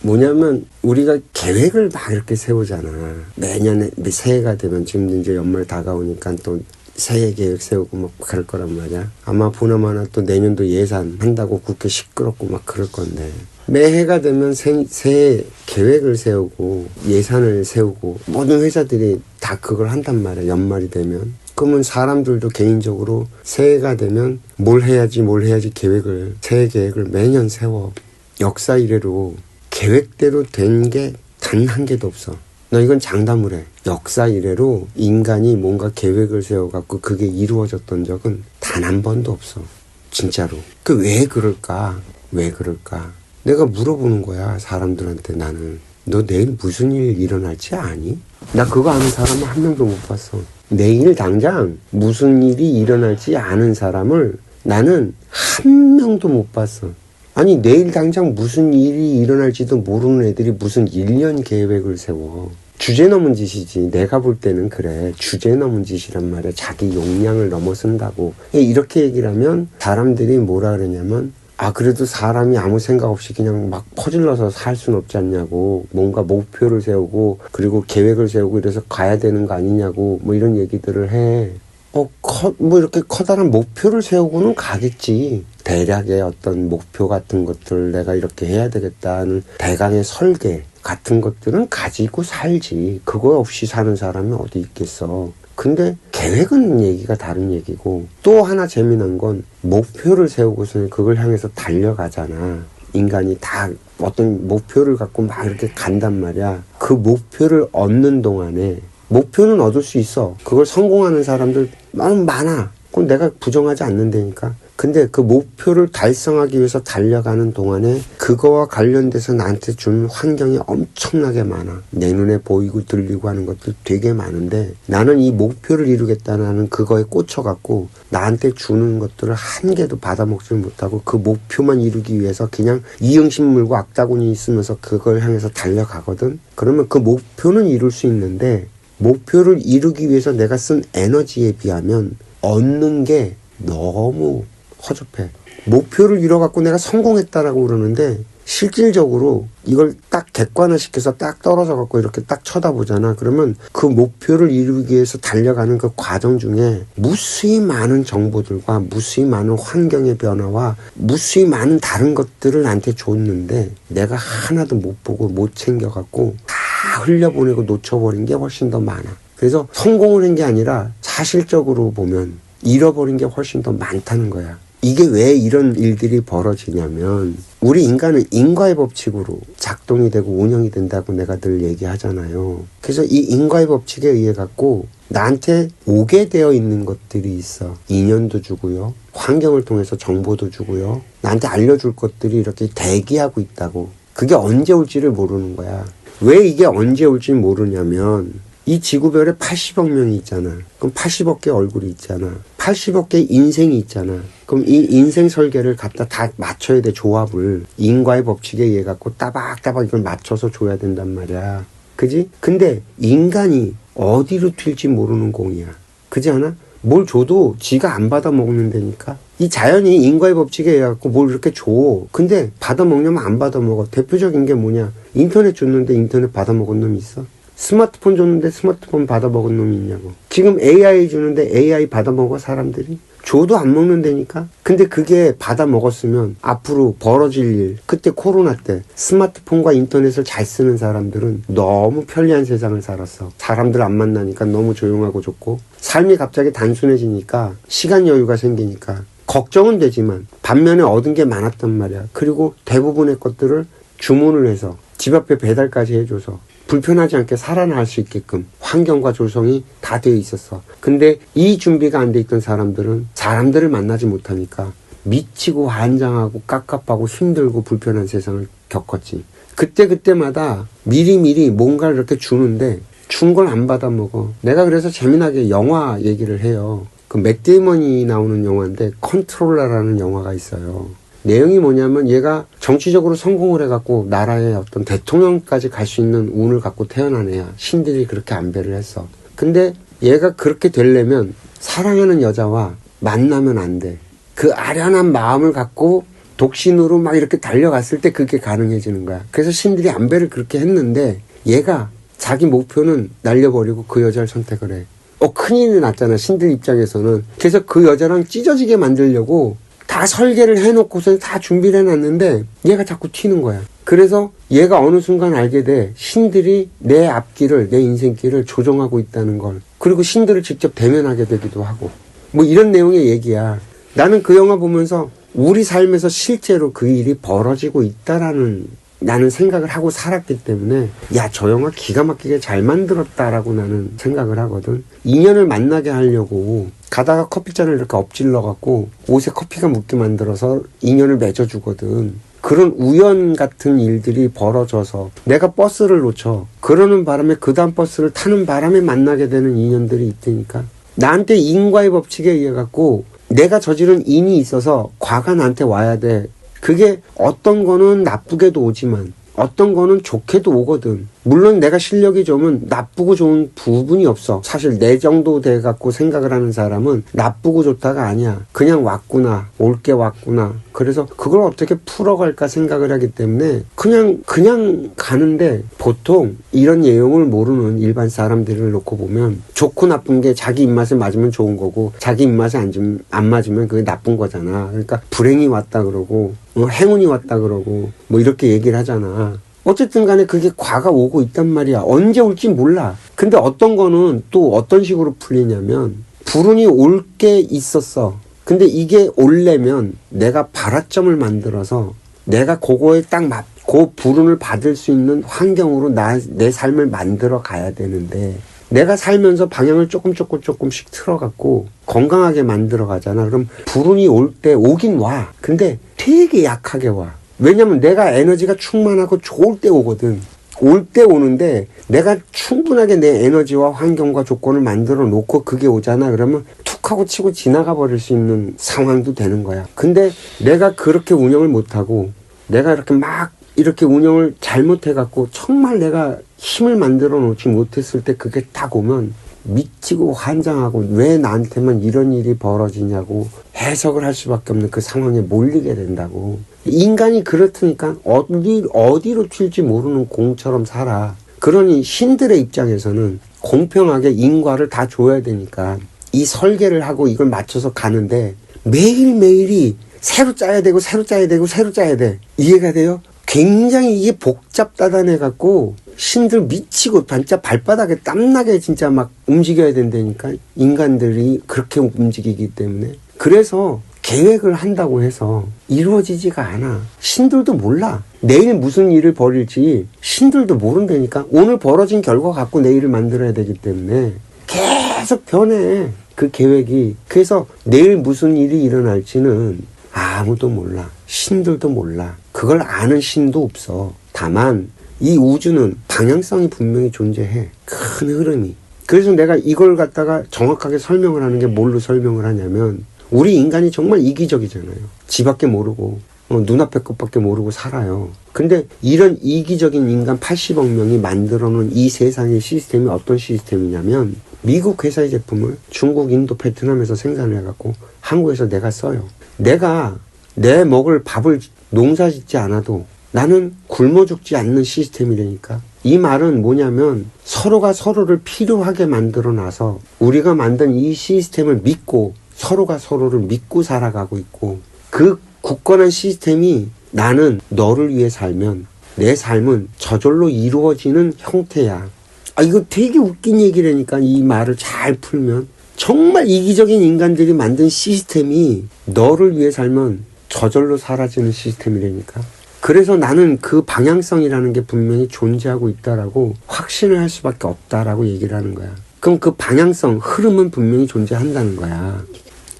뭐냐면 우리가 계획을 막 이렇게 세우잖아. 매년에 새해가 되면 지금 이제 연말 다가오니까 또 새해 계획 세우고 막 그럴 거란 말이야. 아마 보나마나 또 내년도 예산 한다고 국회 시끄럽고 막 그럴 건데. 매해가 되면 새, 새해 계획을 세우고 예산을 세우고 모든 회사들이 다 그걸 한단 말이야. 연말이 되면. 그러면 사람들도 개인적으로 새해가 되면 뭘 해야지 뭘 해야지 계획을 새해 계획을 매년 세워. 역사 이래로 계획대로 된 게 단 한 개도 없어. 너 이건 장담을 해. 역사 이래로 인간이 뭔가 계획을 세워갖고 그게 이루어졌던 적은 단 한 번도 없어. 진짜로. 그 왜 그럴까? 왜 그럴까? 내가 물어보는 거야, 사람들한테 나는. 너 내일 무슨 일 일어날지 아니? 나 그거 아는 사람은 한 명도 못 봤어. 내일 당장 무슨 일이 일어날지 아는 사람을 나는 한 명도 못 봤어. 아니 내일 당장 무슨 일이 일어날지도 모르는 애들이 무슨 1년 계획을 세워. 주제 넘은 짓이지. 내가 볼 때는 그래. 주제 넘은 짓이란 말이야. 자기 용량을 넘어선다고. 이렇게 얘기를 하면 사람들이 뭐라 그러냐면 아 그래도 사람이 아무 생각 없이 그냥 막 퍼질러서 살 수는 없지 않냐고 뭔가 목표를 세우고 그리고 계획을 세우고 이래서 가야 되는 거 아니냐고 뭐 이런 얘기들을 해. 어, 커, 뭐 이렇게 커다란 목표를 세우고는 가겠지. 대략의 어떤 목표 같은 것들 내가 이렇게 해야 되겠다는 대강의 설계 같은 것들은 가지고 살지. 그거 없이 사는 사람이 어디 있겠어. 근데 계획은 얘기가 다른 얘기고 또 하나 재미난 건 목표를 세우고서는 그걸 향해서 달려가잖아. 인간이 다 어떤 목표를 갖고 막 이렇게 간단 말이야. 그 목표를 얻는 동안에 목표는 얻을 수 있어. 그걸 성공하는 사람들 너무 많아. 그건 내가 부정하지 않는다니까. 근데 그 목표를 달성하기 위해서 달려가는 동안에 그거와 관련돼서 나한테 주는 환경이 엄청나게 많아. 내 눈에 보이고 들리고 하는 것들 되게 많은데 나는 이 목표를 이루겠다는 그거에 꽂혀갖고 나한테 주는 것들을 한 개도 받아먹지 못하고 그 목표만 이루기 위해서 그냥 이응심 물고 악다구니 있으면서 그걸 향해서 달려가거든. 그러면 그 목표는 이룰 수 있는데 목표를 이루기 위해서 내가 쓴 에너지에 비하면 얻는 게 너무 허접해. 목표를 이뤄갖고 내가 성공했다라고 그러는데 실질적으로 이걸 딱 객관화시켜서 딱 떨어져 갖고 이렇게 딱 쳐다보잖아. 그러면 그 목표를 이루기 위해서 달려가는 그 과정 중에 무수히 많은 정보들과 무수히 많은 환경의 변화와 무수히 많은 다른 것들을 나한테 줬는데 내가 하나도 못 보고 못 챙겨 갖고 다 흘려보내고 놓쳐버린 게 훨씬 더 많아. 그래서 성공을 한 게 아니라 사실적으로 보면 잃어버린 게 훨씬 더 많다는 거야. 이게 왜 이런 일들이 벌어지냐면 우리 인간은 인과의 법칙으로 작동이 되고 운영이 된다고 내가 늘 얘기하잖아요. 그래서 이 인과의 법칙에 의해 갖고 나한테 오게 되어 있는 것들이 있어. 인연도 주고요. 환경을 통해서 정보도 주고요. 나한테 알려줄 것들이 이렇게 대기하고 있다고. 그게 언제 올지를 모르는 거야. 왜 이게 언제 올지 모르냐면 이 지구별에 80억 명이 있잖아. 그럼 80억 개 얼굴이 있잖아. 80억 개 인생이 있잖아. 그럼 이 인생 설계를 갖다 다 맞춰야 돼, 조합을. 인과의 법칙에 의해 갖고 따박따박 이걸 맞춰서 줘야 된단 말이야. 그지? 근데 인간이 어디로 튈지 모르는 공이야. 그지 않아? 뭘 줘도 지가 안 받아 먹는다니까. 이 자연이 인과의 법칙에 의해 갖고 뭘 이렇게 줘. 근데 받아 먹냐면 안 받아 먹어. 대표적인 게 뭐냐? 인터넷 줬는데 인터넷 받아 먹은 놈 있어? 스마트폰 줬는데 스마트폰 받아 먹은 놈이 있냐고. 지금 AI 주는데 AI 받아 먹어 사람들이? 줘도 안 먹는다니까? 근데 그게 받아 먹었으면 앞으로 벌어질 일, 그때 코로나 때 스마트폰과 인터넷을 잘 쓰는 사람들은 너무 편리한 세상을 살았어. 사람들 안 만나니까 너무 조용하고 좋고, 삶이 갑자기 단순해지니까 시간 여유가 생기니까 걱정은 되지만 반면에 얻은 게 많았단 말이야. 그리고 대부분의 것들을 주문을 해서 집 앞에 배달까지 해줘서 불편하지 않게 살아날 수 있게끔 환경과 조성이 다 되어 있었어. 근데 이 준비가 안 돼 있던 사람들은 사람들을 만나지 못하니까 미치고 환장하고 깝깝하고 힘들고 불편한 세상을 겪었지. 그때 그때마다 미리미리 뭔가를 이렇게 주는데 준 걸 안 받아 먹어. 내가 그래서 재미나게 영화 얘기를 해요. 그 맥데이먼이 나오는 영화인데 컨트롤러라는 영화가 있어요. 내용이 뭐냐면 얘가 정치적으로 성공을 해갖고 나라의 어떤 대통령까지 갈 수 있는 운을 갖고 태어난 애야. 신들이 그렇게 안배를 했어. 근데 얘가 그렇게 되려면 사랑하는 여자와 만나면 안 돼. 그 아련한 마음을 갖고 독신으로 막 이렇게 달려갔을 때 그게 가능해지는 거야. 그래서 신들이 안배를 그렇게 했는데 얘가 자기 목표는 날려버리고 그 여자를 선택을 해. 어, 큰일이 났잖아. 신들 입장에서는. 그래서 그 여자랑 찢어지게 만들려고 다 설계를 해놓고서 다 준비를 해놨는데 얘가 자꾸 튀는 거야. 그래서 얘가 어느 순간 알게 돼. 신들이 내 앞길을, 내 인생길을 조정하고 있다는 걸. 그리고 신들을 직접 대면하게 되기도 하고. 뭐 이런 내용의 얘기야. 나는 그 영화 보면서 우리 삶에서 실제로 그 일이 벌어지고 있다라는 나는 생각을 하고 살았기 때문에 야 저 영화 기가 막히게 잘 만들었다라고 나는 생각을 하거든. 인연을 만나게 하려고 가다가 커피잔을 이렇게 엎질러 갖고 옷에 커피가 묻게 만들어서 인연을 맺어주거든. 그런 우연 같은 일들이 벌어져서 내가 버스를 놓쳐 그러는 바람에 그 다음 버스를 타는 바람에 만나게 되는 인연들이 있으니까. 나한테 인과의 법칙에 의해 갖고 내가 저지른 인이 있어서 과가 나한테 와야 돼. 그게 어떤 거는 나쁘게도 오지만 어떤 거는 좋게도 오거든. 물론 내가 실력이 좋으면 나쁘고 좋은 부분이 없어. 사실 내 정도 돼 갖고 생각을 하는 사람은 나쁘고 좋다가 아니야. 그냥 왔구나. 올 게 왔구나. 그래서 그걸 어떻게 풀어갈까 생각을 하기 때문에 그냥 그냥 가는데 보통 이런 내용을 모르는 일반 사람들을 놓고 보면 좋고 나쁜 게 자기 입맛에 맞으면 좋은 거고 자기 입맛에 안, 좀- 안 맞으면 그게 나쁜 거잖아. 그러니까 불행이 왔다 그러고 어, 행운이 왔다 그러고 뭐 이렇게 얘기를 하잖아. 어쨌든 간에 그게 과가 오고 있단 말이야. 언제 올지 몰라. 근데 어떤 거는 또 어떤 식으로 풀리냐면 불운이 올 게 있었어. 근데 이게 올려면 내가 발화점을 만들어서 내가 그거에 딱 맞고 불운을 받을 수 있는 환경으로 나, 내 삶을 만들어 가야 되는데 내가 살면서 방향을 조금 조금 조금씩 틀어갖고 건강하게 만들어 가잖아. 그럼 불운이 올 때 오긴 와. 근데 되게 약하게 와. 왜냐면 내가 에너지가 충만하고 좋을 때 오거든. 올 때 오는데 내가 충분하게 내 에너지와 환경과 조건을 만들어 놓고 그게 오잖아. 그러면 툭 하고 치고 지나가 버릴 수 있는 상황도 되는 거야. 근데 내가 그렇게 운영을 못하고 내가 이렇게 막 이렇게 운영을 잘못해갖고 정말 내가 힘을 만들어 놓지 못했을 때 그게 딱 오면 미치고 환장하고 왜 나한테만 이런 일이 벌어지냐고 해석을 할 수밖에 없는 그 상황에 몰리게 된다고. 인간이 그렇다니까 어디, 어디로 튈지 모르는 공처럼 살아. 그러니 신들의 입장에서는 공평하게 인과를 다 줘야 되니까 이 설계를 하고 이걸 맞춰서 가는데 매일매일이 새로 짜야 되고 새로 짜야 되고 새로 짜야 돼. 이해가 돼요? 굉장히 이게 복잡다단해 갖고 신들 미치고 반짝 발바닥에 땀나게 진짜 막 움직여야 된다니까. 인간들이 그렇게 움직이기 때문에. 그래서 계획을 한다고 해서 이루어지지가 않아. 신들도 몰라. 내일 무슨 일을 벌일지 신들도 모른다니까. 오늘 벌어진 결과 갖고 내일을 만들어야 되기 때문에 계속 변해 그 계획이. 그래서 내일 무슨 일이 일어날지는 아무도 몰라. 신들도 몰라 그걸 아는 신도 없어 다만 이 우주는 방향성이 분명히 존재해 큰 흐름이 그래서 내가 이걸 갖다가 정확하게 설명을 하는 게 뭘로 설명을 하냐면 우리 인간이 정말 이기적이잖아요 지밖에 모르고 어, 눈앞의 것밖에 모르고 살아요. 근데 이런 이기적인 인간 80억 명이 만들어 놓은 이 세상의 시스템이 어떤 시스템이냐면 미국 회사의 제품을 중국, 인도, 베트남에서 생산을 해갖고 한국에서 내가 써요. 내가 내 먹을 밥을 농사 짓지 않아도 나는 굶어 죽지 않는 시스템이라니까. 이 말은 뭐냐면 서로가 서로를 필요하게 만들어 놔서 우리가 만든 이 시스템을 믿고 서로가 서로를 믿고 살아가고 있고 그 굳건한 시스템이 나는 너를 위해 살면 내 삶은 저절로 이루어지는 형태야. 아, 이거 되게 웃긴 얘기라니까, 이 말을 잘 풀면. 정말 이기적인 인간들이 만든 시스템이 너를 위해 살면 저절로 사라지는 시스템이라니까. 그래서 나는 그 방향성이라는 게 분명히 존재하고 있다라고 확신을 할 수밖에 없다라고 얘기를 하는 거야. 그럼 그 방향성, 흐름은 분명히 존재한다는 거야.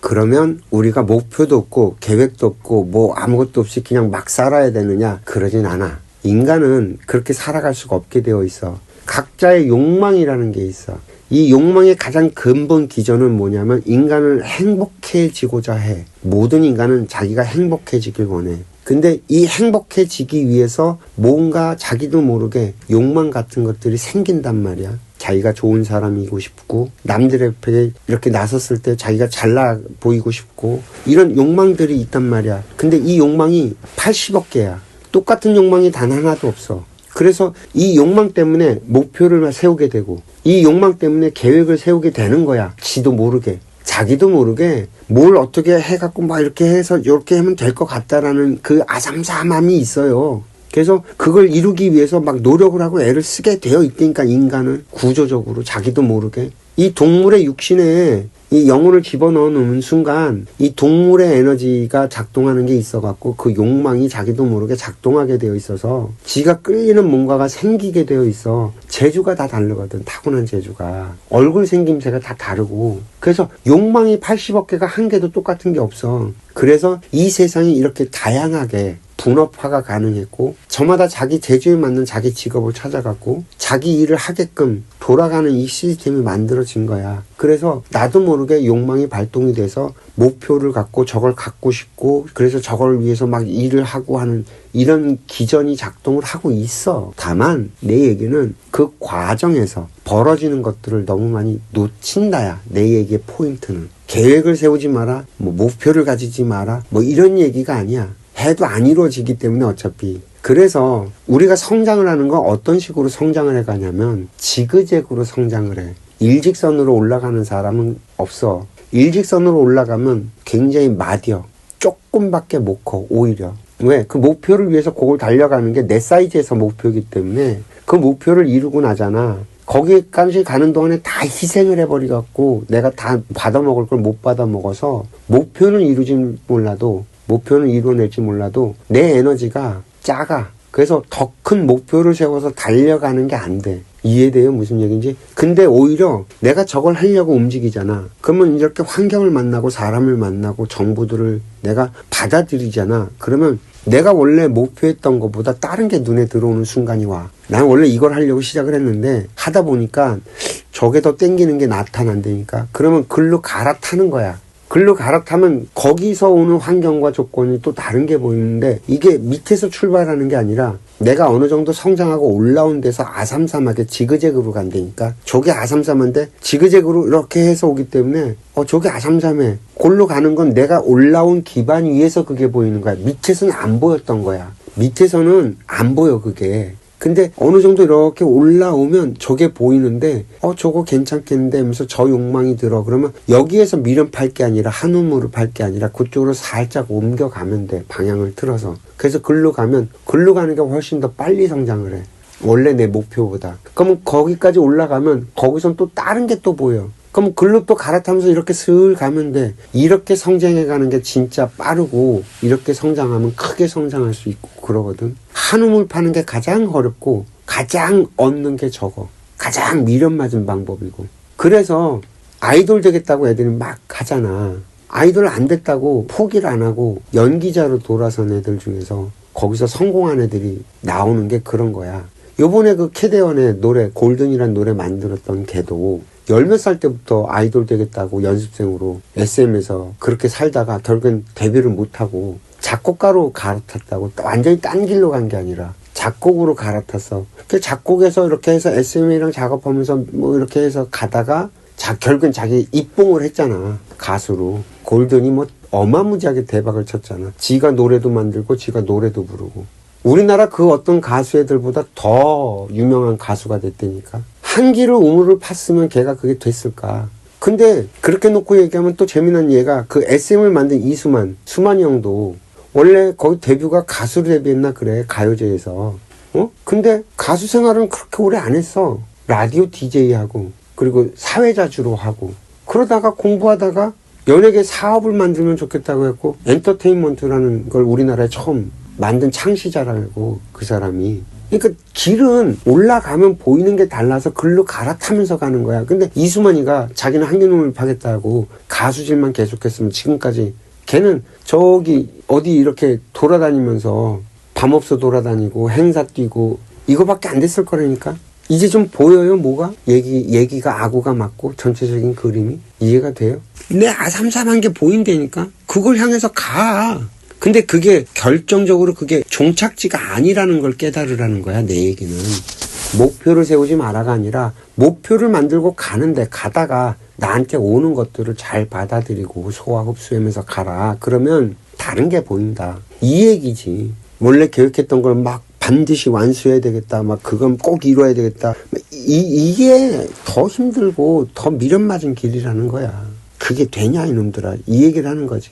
그러면 우리가 목표도 없고 계획도 없고 뭐 아무것도 없이 그냥 막 살아야 되느냐? 그러진 않아. 인간은 그렇게 살아갈 수가 없게 되어 있어. 각자의 욕망이라는 게 있어. 이 욕망의 가장 근본 기전은 뭐냐면 인간을 행복해지고자 해. 모든 인간은 자기가 행복해지길 원해. 근데 이 행복해지기 위해서 뭔가 자기도 모르게 욕망 같은 것들이 생긴단 말이야. 자기가 좋은 사람이고 싶고 남들 앞에 이렇게 나섰을 때 자기가 잘나 보이고 싶고 이런 욕망들이 있단 말이야. 근데 이 욕망이 80억 개야. 똑같은 욕망이 단 하나도 없어. 그래서 이 욕망 때문에 목표를 세우게 되고 이 욕망 때문에 계획을 세우게 되는 거야. 지도 모르게. 자기도 모르게 뭘 어떻게 해갖고 막 이렇게 해서 이렇게 하면 될 것 같다라는 그 아삼삼함이 있어요. 그래서 그걸 이루기 위해서 막 노력을 하고 애를 쓰게 되어 있다니까 인간은 구조적으로 자기도 모르게 이 동물의 육신에 이 영혼을 집어넣어 놓는 순간 이 동물의 에너지가 작동하는 게 있어 갖고 그 욕망이 자기도 모르게 작동하게 되어 있어서 지가 끌리는 뭔가가 생기게 되어 있어 재주가 다 다르거든 타고난 재주가. 얼굴 생김새가 다 다르고. 그래서 욕망이 80억 개가 한 개도 똑같은 게 없어. 그래서 이 세상이 이렇게 다양하게 분업화가 가능했고 저마다 자기 재주에 맞는 자기 직업을 찾아갔고 자기 일을 하게끔 돌아가는 이 시스템이 만들어진 거야. 그래서 나도 모르게 욕망이 발동이 돼서 목표를 갖고 저걸 갖고 싶고 그래서 저걸 위해서 막 일을 하고 하는 이런 기전이 작동을 하고 있어. 다만 내 얘기는 그 과정에서 벌어지는 것들을 너무 많이 놓친다야. 내 얘기의 포인트는. 계획을 세우지 마라. 뭐 목표를 가지지 마라. 뭐 이런 얘기가 아니야. 해도 안 이루어지기 때문에 어차피. 그래서 우리가 성장을 하는 건 어떤 식으로 성장을 해가냐면 지그재그로 성장을 해. 일직선으로 올라가는 사람은 없어. 일직선으로 올라가면 굉장히 마디어. 조금밖에 못 커, 오히려. 왜? 그 목표를 위해서 그걸 달려가는 게 내 사이즈에서 목표이기 때문에 그 목표를 이루고 나잖아. 거기까지 가는 동안에 다 희생을 해버리갖고 내가 다 받아먹을 걸 못 받아먹어서 목표는 이루지 몰라도 목표는 이루어낼지 몰라도 내 에너지가 작아. 그래서 더 큰 목표를 세워서 달려가는 게 안 돼. 이해돼요? 무슨 얘기인지? 근데 오히려 내가 저걸 하려고 움직이잖아. 그러면 이렇게 환경을 만나고 사람을 만나고 정보들을 내가 받아들이잖아. 그러면 내가 원래 목표했던 것보다 다른 게 눈에 들어오는 순간이 와. 난 원래 이걸 하려고 시작을 했는데 하다 보니까 저게 더 땡기는 게 나타난다니까. 그러면 글로 갈아타는 거야. 글로 갈아타면 거기서 오는 환경과 조건이 또 다른 게 보이는데 이게 밑에서 출발하는 게 아니라 내가 어느 정도 성장하고 올라온 데서 아삼삼하게 지그재그로 간다니까 저게 아삼삼한데 지그재그로 이렇게 해서 오기 때문에 어 저게 아삼삼해. 골로 가는 건 내가 올라온 기반 위에서 그게 보이는 거야. 밑에서는 안 보였던 거야. 밑에서는 안 보여 그게 근데 어느 정도 이렇게 올라오면 저게 보이는데 어 저거 괜찮겠는데 하면서 저 욕망이 들어. 그러면 여기에서 미련 팔게 아니라 한우물을 팔게 아니라 그쪽으로 살짝 옮겨가면 돼 방향을 틀어서. 그래서 글로 가면 글로 가는 게 훨씬 더 빨리 성장을 해. 원래 내 목표보다. 그러면 거기까지 올라가면 거기선 또 다른 게 또 보여 그럼 글로 또 갈아타면서 이렇게 슬 가면 돼. 이렇게 성장해 가는 게 진짜 빠르고, 이렇게 성장하면 크게 성장할 수 있고, 그러거든. 한우물 파는 게 가장 어렵고, 가장 얻는 게 적어. 가장 미련 맞은 방법이고. 그래서 아이돌 되겠다고 애들이 막 하잖아. 아이돌 안 됐다고 포기를 안 하고 연기자로 돌아선 애들 중에서 거기서 성공한 애들이 나오는 게 그런 거야. 요번에 그 캐대원의 노래, 골든이란 노래 만들었던 걔도 열 몇 살 때부터 아이돌 되겠다고 연습생으로 SM에서 그렇게 살다가 결국엔 데뷔를 못하고 작곡가로 갈아탔다고 완전히 딴 길로 간 게 아니라 작곡으로 갈아탔어. 그 작곡에서 이렇게 해서 SM이랑 작업하면서 뭐 이렇게 해서 가다가 자, 결국엔 자기 입봉을 했잖아. 가수로. 골든이 뭐 어마무지하게 대박을 쳤잖아. 지가 노래도 만들고 지가 노래도 부르고. 우리나라 그 어떤 가수 애들보다 더 유명한 가수가 됐다니까. 한 길을 우물을 팠으면 걔가 그게 됐을까. 근데 그렇게 놓고 얘기하면 또 재미난 얘가 그 SM을 만든 이수만, 수만이 형도 원래 거기 데뷔가 가수로 데뷔했나 그래, 가요제에서. 어? 근데 가수 생활은 그렇게 오래 안 했어. 라디오 DJ 하고, 그리고 사회자 주로 하고. 그러다가 공부하다가 연예계 사업을 만들면 좋겠다고 했고, 엔터테인먼트라는 걸 우리나라에 처음 만든 창시자라고 그 사람이 그러니까 길은 올라가면 보이는 게 달라서 글로 갈아타면서 가는 거야. 근데 이수만이가 자기는 한겨놈을 파겠다고 가수질만 계속했으면 지금까지 걔는 저기 어디 이렇게 돌아다니면서 밤 없어 돌아다니고 행사 뛰고 이거밖에 안 됐을 거라니까. 이제 좀 보여요, 뭐가? 얘기, 얘기가 아구가 맞고 전체적인 그림이 이해가 돼요? 내 아삼삼한 게 보인다니까? 그걸 향해서 가. 근데 그게 결정적으로 그게 종착지가 아니라는 걸 깨달으라는 거야, 내 얘기는. 목표를 세우지 마라가 아니라 목표를 만들고 가는데 가다가 나한테 오는 것들을 잘 받아들이고 소화 흡수하면서 가라. 그러면 다른 게 보인다. 이 얘기지. 원래 계획했던 걸 막 반드시 완수해야 되겠다. 막 그건 꼭 이뤄야 되겠다. 이, 이게 더 힘들고 더 미련 맞은 길이라는 거야. 그게 되냐 이놈들아. 이 얘기를 하는 거지.